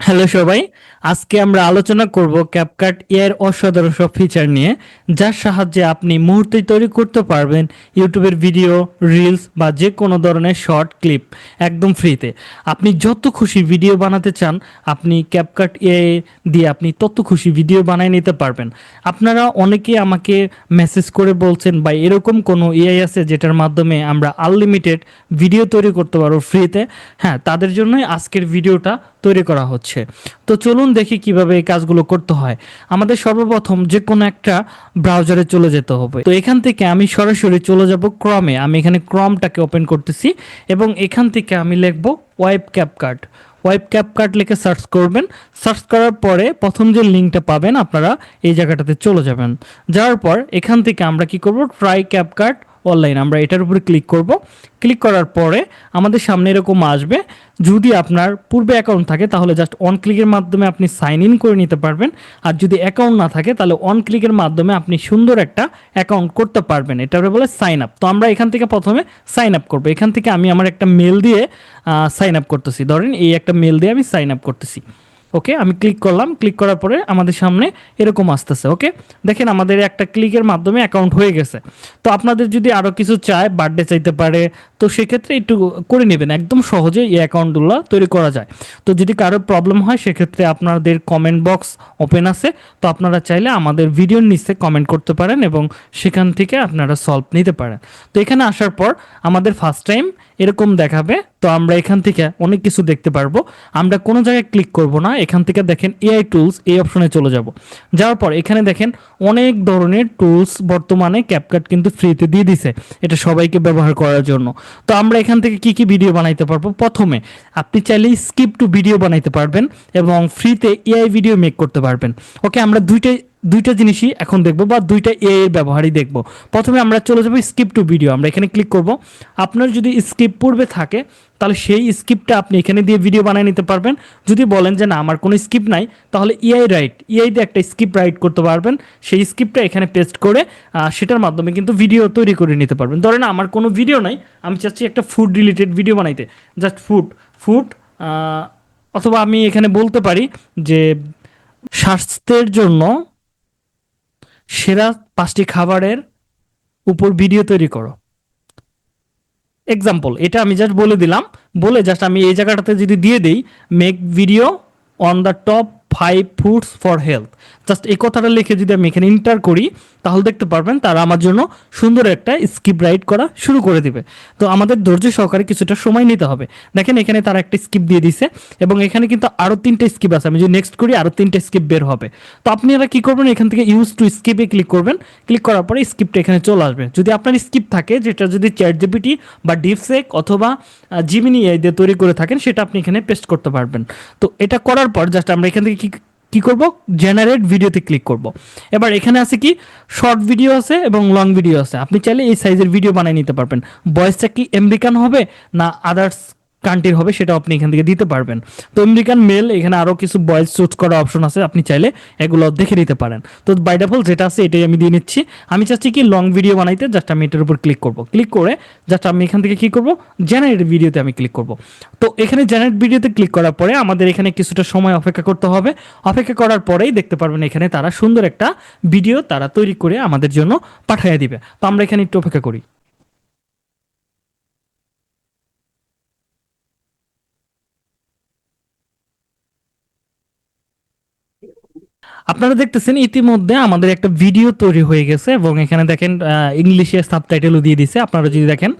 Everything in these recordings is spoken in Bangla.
হ্যালো সবাই, আজকে আমরা আলোচনা করব ক্যাপকাট এর অসাধারণ সব ফিচার নিয়ে, যার সাহায্যে আপনি মুহূর্তে তৈরি করতে পারবেন ইউটিউবের ভিডিও রিলস বা যে কোনো ধরনের শর্ট ক্লিপ একদম ফ্রিতে আপনি যত খুশি ভিডিও বানাতে চান, আপনি ক্যাপকাট এ দিয়ে আপনি তত খুশি ভিডিও বানিয়ে নিতে পারবেন। আপনারা অনেকে আমাকে মেসেজ করে বলছেন বা এরকম কোনো এআই আছে যেটার মাধ্যমে আমরা আনলিমিটেড ভিডিও তৈরি করতে পারব ফ্রিতে হ্যাঁ তাদের জন্যই আজকের ভিডিওটা তৈরি করা হচ্ছে। তো চলুন দেখি কীভাবে এই কাজগুলো করতে হয়। আমাদের সর্বপ্রথম যে কোনো একটা ব্রাউজারে চলে যেতে হবে। তো এখান থেকে আমি সরাসরি চলে যাব ক্রমে আমি এখানে ক্রমটাকে ওপেন করতেছি এবং এখান থেকে আমি লিখব ওয়েব ক্যাপকার্ট ওয়েব ক্যাপকার্ট লিখে সার্চ করবেন। সার্চ করার পরে প্রথম যে লিঙ্কটা পাবেন, আপনারা এই জায়গাটাতে চলে যাবেন। যাওয়ার পর এখান থেকে আমরা কি করব? ট্রাই ক্যাপকার্ট অনলাইন আমরা এটার উপরে ক্লিক করব। ক্লিক করার পরে আমাদের সামনে এরকম আসবে। যদি আপনার পূর্বে অ্যাকাউন্ট থাকে, তাহলে জাস্ট অন ক্লিকের মাধ্যমে আপনি সাইন ইন করে নিতে পারবেন। আর যদি অ্যাকাউন্ট না থাকে, তাহলে অন ক্লিকের মাধ্যমে আপনি সুন্দর একটা অ্যাকাউন্ট করতে পারবেন। এটা বলে সাইন আপ তো আমরা এখান থেকে প্রথমে সাইন আপ করব। এখান থেকে আমি আমার একটা মেল দিয়ে সাইন আপ করতেছি। ধরেন এই একটা মেল দিয়ে আমি সাইন আপ করতেছি। ওকে আমি ক্লিক করলাম ক্লিক করার পরে আমাদের সামনে এরকম আসতেছে ওকে দেখেন আমাদের একটা ক্লিকের মাধ্যমে অ্যাকাউন্ট হয়ে গেছে। তো আপনাদের যদি আরও কিছু চায় বার্থডে চাইতে পারে, তো সেক্ষেত্রে একটু করে নেবেন। একদম সহজে এই অ্যাকাউন্টগুলো তৈরি করা যায়। তো যদি কারও প্রবলেম হয়, সেক্ষেত্রে আপনাদের কমেন্ট বক্স ওপেন আছে। তো আপনারা চাইলে আমাদের ভিডিওর নিচে কমেন্ট করতে পারেন এবং সেখান থেকে আপনারা সলভ নিতে পারেন। তো এখানে আসার পর আমাদের ফার্স্ট টাইম এরকম দেখাবে। তো আমরা এখান থেকে অনেক কিছু দেখতে পারব। আমরা কোনো জায়গায় ক্লিক করব না। এখান থেকে দেখেন এআই টুলস এই অপশনে চলে যাব। যাওয়ার পর এখানে দেখেন অনেক ধরনের টুলস বর্তমানে ক্যাপকাট কিন্তু ফ্রিতে দিয়ে দিছে। এটা সবাইকে ব্যবহার করার জন্য। তো আমরা এখান থেকে কি কি ভিডিও বানাইতে পারব? প্রথমে আপনি চাইলে স্কিপ টু ভিডিও বানাইতে পারবেন এবং ফ্রিতে এআই ভিডিও মেক করতে পারবেন। ওকে আমরা দুইটাই দুইটা জিনিসই এখন দেখব বা দুইটা এ এর ব্যবহারই দেখব। প্রথমে আমরা চলে যাব স্কিপ টু ভিডিও আমরা এখানে ক্লিক করব। আপনার যদি স্কিপ পূর্বে থাকে, তাহলে সেই স্কিপটা আপনি এখানে দিয়ে ভিডিও বানিয়ে নিতে পারবেন। যদি বলেন যে না, আমার কোনো স্কিপ নাই, তাহলে ইআই রাইট ইআই দিয়ে একটা স্কিপ রাইট করতে পারবেন। সেই স্কিপটা এখানে পেস্ট করে সেটার মাধ্যমে কিন্তু ভিডিও তৈরি করে নিতে পারবেন। ধরেন আমার কোনো ভিডিও নাই, আমি চাচ্ছি একটা ফুড রিলেটেড ভিডিও বানাইতে। জাস্ট ফুড ফুড অথবা আমি এখানে বলতে পারি যে, স্বাস্থ্যের জন্য সেরা পাঁচটি খাবারের উপর ভিডিও তৈরি করো। এক্সাম্পল এটা আমি জাস্ট বলে দিলাম। বলে জাস্ট আমি এই জায়গাটাতে যদি দিয়ে দিই make video on the top five foods for health just এই কথাটা লিখে যদি আমি এখানে ইন্টার করি, তাহলে দেখতে পারবেন তারা আমার জন্য সুন্দর একটা স্কিপ রাইট করা শুরু করে দিবে। তো আমাদের ধৈর্য সহকারে কিছুটা সময় নিতে হবে। দেখেন এখানে তারা একটা স্কিপ দিয়ে দিছে এবং এখানে কিন্তু আরও তিনটে স্কিপ আছে। আমি যদি নেক্সট করি আরও তিনটে স্কিপ বের হবে। তো আপনি এরা কী করবেন? এখান থেকে ইউজ টু স্কিপে ক্লিক করবেন। ক্লিক করার পরে স্কিপটা এখানে চলে আসবে। যদি আপনার স্কিপ থাকে, যেটা যদি চ্যাট জিপিটি বা ডিপসেক অথবা জিমিনি দিয়ে তৈরি করে থাকেন, সেটা আপনি এখানে পেস্ট করতে পারবেন। তো এটা করার পর জাস্ট আমরা এখান থেকে কি কি করব? জেনারেট ভিডিওতে ক্লিক করব। এবার এখানে আছে কি? শর্ট ভিডিও আছে এবং লং ভিডিও আছে। আপনি চাইলে এই সাইজের ভিডিও বানিয়ে নিতে পারবেন। ভয়েসটা কি আমেরিকান হবে না আদার্স কান্ট্রির হবে, সেটা আপনি এখান থেকে দিতে পারবেন। তো আমেরিকান মেল এখানে আরও কিছু বয়েস চুজ করার অপশন আছে, আপনি চাইলে এগুলো দেখে নিতে পারেন। তো বাই ডিফল্ট যেটা আছে, এটাই আমি দিয়ে নিচ্ছি। আমি চাচ্ছি কি লং ভিডিও বানাইতে জাস্ট আমি এটার উপর ক্লিক করব। ক্লিক করে জাস্ট আমি এখান থেকে কি করব? জেনারেট ভিডিওতে আমি ক্লিক করব। তো এখানে জেনারেট ভিডিওতে ক্লিক করার পরে আমাদের এখানে কিছুটা সময় অপেক্ষা করতে হবে। অপেক্ষা করার পরেই দেখতে পারবেন এখানে তারা সুন্দর একটা ভিডিও তারা তৈরি করে আমাদের জন্য পাঠিয়ে দিবে। তো আমরা এখানে একটু অপেক্ষা করি। আপনারা দেখতেছেন ইতিমধ্যে আমাদের একটা ভিডিও তৈরি হয়ে গেছে এবং এখানে দেখেন ইংলিশে সাবটাইটেলও দিয়ে দিছে। আপনারা যদি দেখেন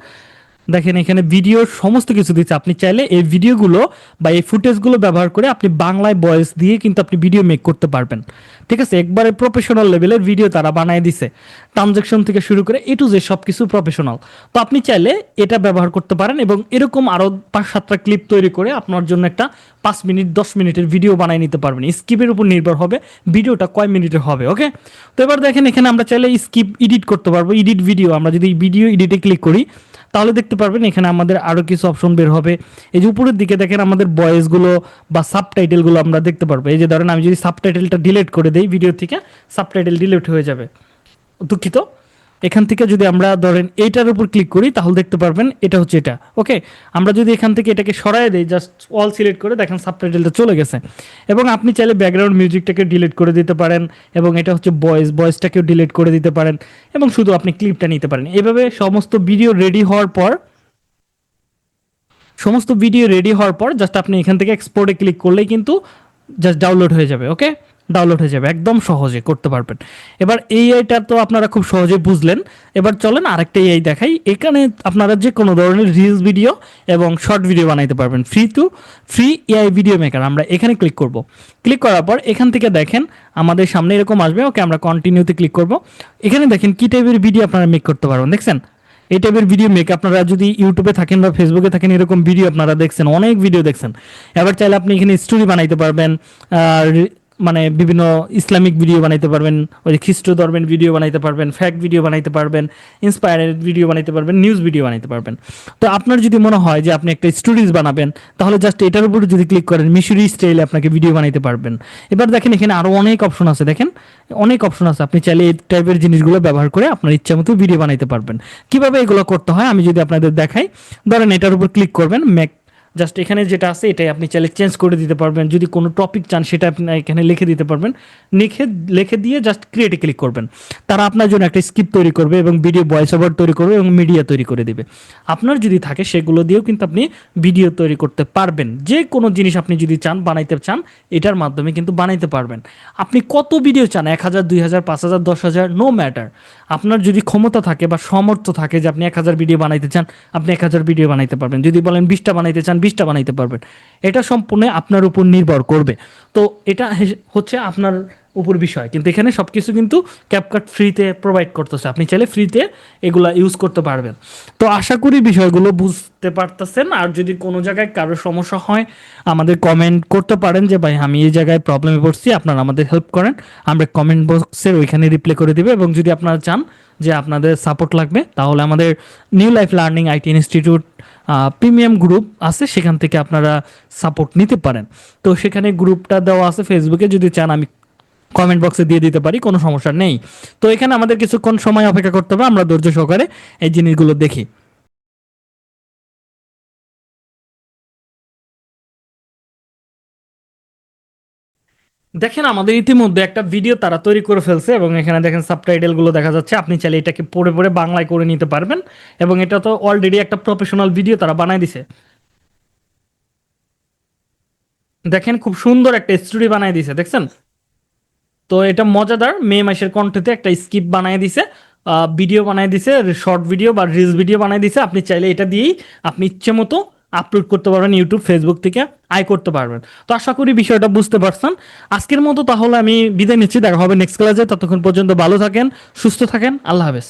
দেখেন, এখানে ভিডিওর সমস্ত কিছু দিচ্ছে। আপনি চাইলে এই ভিডিওগুলো বা এই ফুটেজগুলো ব্যবহার করে আপনি বাংলায় ভয়েস দিয়ে কিন্তু আপনি ভিডিও মেক করতে পারবেন। ঠিক আছে? একবারে প্রফেশনাল লেভেলের ভিডিও তারা বানায় দিছে। ট্রানজেকশন থেকে শুরু করে এ টু যে সব কিছু প্রফেশনাল তো আপনি চাইলে এটা ব্যবহার করতে পারেন এবং এরকম আরও পাঁচ সাতটা ক্লিপ তৈরি করে আপনার জন্য একটা পাঁচ মিনিট, দশ মিনিটের ভিডিও বানিয়ে নিতে পারবেন। স্কিপের উপর নির্ভর হবে ভিডিওটা কয় মিনিটের হবে ওকে তো এবার দেখেন, এখানে আমরা চাইলে স্কিপ এডিট করতে পারব। এডিট ভিডিও আমরা যদি ভিডিও এডিটে ক্লিক করি তাহলে দেখতে পারবেন এখানে আমাদের আরও কিছু অপশন বের হবে। এই যে উপরের দিকে দেখেন আমাদের বয়েসগুলো বা সাবটাইটেলগুলো আমরা দেখতে পারব। এই যে ধরেন আমি যদি সাবটাইটেলটা ডিলিট করে দিই ভিডিও থেকে সাবটাইটেল ডিলিট হয়ে যাবে। দুঃখিত। এখান থেকে যদি আমরা ধরেন এইটার উপর ক্লিক করি, তাহলে দেখতে পারবেন এটা হচ্ছে এটা ওকে আমরা যদি এখান থেকে এটাকে সরাই দিই জাস্ট অল সিলেক্ট করে দেখেন সাবটাইটেলটা চলে গেছে। এবং আপনি চাইলে ব্যাকগ্রাউন্ড মিউজিকটাকে ডিলিট করে দিতে পারেন, এবং এটা হচ্ছে ভয়েস ভয়েসটাকেও ডিলিট করে দিতে পারেন, এবং শুধু আপনি ক্লিপটা নিতে পারেন। এভাবে সমস্ত ভিডিও রেডি হওয়ার পর, সমস্ত ভিডিও রেডি হওয়ার পর জাস্ট আপনি এখান থেকে এক্সপোর্টে ক্লিক করলেই কিন্তু জাস্ট ডাউনলোড হয়ে যাবে ওকে ডাউনলোড হয়ে যাবে, একদম সহজে করতে পারবেন। এবার এই আইটা তো আপনারা খুব সহজে বুঝলেন। এবার চলেন আরেকটা এই দেখাই। এখানে আপনারা যে কোনো ধরনের রিলস ভিডিও এবং শর্ট ভিডিও বানাইতে পারবেন free to free AI video maker আমরা এখানে ক্লিক করব। ক্লিক করার পর এখান থেকে দেখেন আমাদের সামনে এরকম আসবে। ওকে, আমরা কন্টিনিউতে ক্লিক করব। এখানে দেখেন কী টাইপের ভিডিও আপনারা মেক করতে পারবেন, দেখছেন? এই টাইপের ভিডিও মেক আপনারা যদি ইউটিউবে থাকেন বা ফেসবুকে থাকেন, এরকম ভিডিও আপনারা দেখছেন, অনেক ভিডিও দেখছেন। এবার চাইলে আপনি এখানে স্টোরি বানাইতে পারবেন আর মানে বিভিন্ন ইসলামিক ভিডিও বানাইতে পারবেন, ওই যে খ্রিস্ট ধর্মের ভিডিও বানাইতে পারবেন ফ্যাক্ট ভিডিও বানাইতে পারবেন ইন্সপায়ারেড ভিডিও বানাইতে পারবেন নিউজ ভিডিও বানাইতে পারবেন। তো আপনার যদি মনে হয় যে আপনি একটা স্টোরিজ বানাবেন, তাহলে জাস্ট এটার উপর যদি ক্লিক করেন, মিশরি স্টাইলে আপনাকে ভিডিও বানাইতে পারবেন। এবার দেখেন এখানে আরও অনেক অপশন আছে, দেখেন, অনেক অপশন আছে, আপনি চাইলে এই টাইপের জিনিসগুলো ব্যবহার করে আপনার ইচ্ছা মতো ভিডিও বানাইতে পারবেন। কীভাবে এগুলো করতে হয়, আমি যদি আপনাদের দেখাই, ধরেন এটার উপর ক্লিক করবেন ম্যাক জাস্ট এখানে যেটা আছে, এটাই আপনি চাইলে চেঞ্জ করে দিতে পারবেন। যদি কোনো টপিক চান, সেটা আপনি এখানে লিখে দিতে পারবেন। লিখে লিখে দিয়ে জাস্ট ক্রিয়েটে ক্লিক করবেন। তারা আপনার জন্য একটা স্ক্রিপ্ট তৈরি করবে এবং ভিডিও ভয়েস ওভার তৈরি করবে এবং মিডিয়া তৈরি করে দেবে। আপনার যদি থাকে, সেগুলো দিয়েও কিন্তু আপনি ভিডিও তৈরি করতে পারবেন। যে কোনো জিনিস আপনি যদি চান, বানাইতে চান, এটার মাধ্যমে কিন্তু বানাইতে পারবেন। আপনি কত ভিডিও চান? এক হাজার, দুই হাজার, পাঁচ হাজার, দশ হাজার নো ম্যাটার আপনার যদি ক্ষমতা থাকে বা সামর্থ্য থাকে যে আপনি এক হাজার ভিডিও বানাইতে চান, আপনি এক হাজার ভিডিও বানাইতে পারবেন। যদি বলেন বিশটা বানাইতে চান বিশটা বানাইতে পারবেন। এটা সম্পূর্ণ আপনার উপর নির্ভর করবে। তো এটা হচ্ছে আপনার উপর বিষয়। কিন্তু এখানে সব কিছু কিন্তু ক্যাপকাট ফ্রিতে প্রোভাইড করতেছে। আপনি চাইলে ফ্রিতে এগুলা ইউজ করতে পারবেন। তো আশা করি বিষয়গুলো বুঝতে পারতেছেন। আর যদি কোনো জায়গায় কারও সমস্যা হয়, আমাদের কমেন্ট করতে পারেন যে, ভাই, আমি এই জায়গায় প্রবলেমে পড়ছি, আপনারা আমাদের হেল্প করেন। আমরা কমেন্ট বক্সের ওইখানে রিপ্লে করে দিবে। এবং যদি আপনারা চান যে, আপনাদের সাপোর্ট লাগবে, তাহলে আমাদের new life learning IT institute premium group আছে, সেখান থেকে আপনারা সাপোর্ট নিতে পারেন। তো সেখানে গ্রুপটা দেওয়া আছে ফেসবুকে যদি চান আমি কমেন্ট বক্সে দিয়ে দিতে পারি, কোনো সমস্যা নেই। তো এখানে আমাদের কিছুক্ষণ সময় অপেক্ষা করতে হবে, আমরা ধৈর্য সহকারে এই জিনিসগুলো দেখি। দেখেন, আমাদের ইতিমধ্যে একটা ভিডিও তারা তৈরি করে ফেলছে এবং এখানে দেখেন সাবটাইটেলগুলো দেখা যাচ্ছে। আপনি চাইলে এটাকে পড়ে পড়ে বাংলায় করে নিতে পারবেন এবং এটা তো অলরেডি একটা প্রফেশনাল ভিডিও তারা বানাই দিছে। দেখেন, খুব সুন্দর একটা স্টোরি বানাই দিছে, দেখছেন? তো এটা মজাদার, মে মাসের কণ্ঠেতে একটা স্কিপ বানাই দিছে ভিডিও বানাই দিছে শর্ট ভিডিও বা রিলস ভিডিও বানাই দিছে। আপনি চাইলে এটা দিয়েই আপনি ইচ্ছে মতো আপলোড করতে পারবেন ইউটিউব ফেসবুক থেকে, আয় করতে পারবেন। তো আশা করি বিষয়টা বুঝতে পারছেন। আজকের মতো তাহলে আমি বিদায় নিচ্ছি। দেখা হবে নেক্সট ক্লাসে ততক্ষণ পর্যন্ত ভালো থাকেন, সুস্থ থাকেন। আল্লাহ হাফেজ।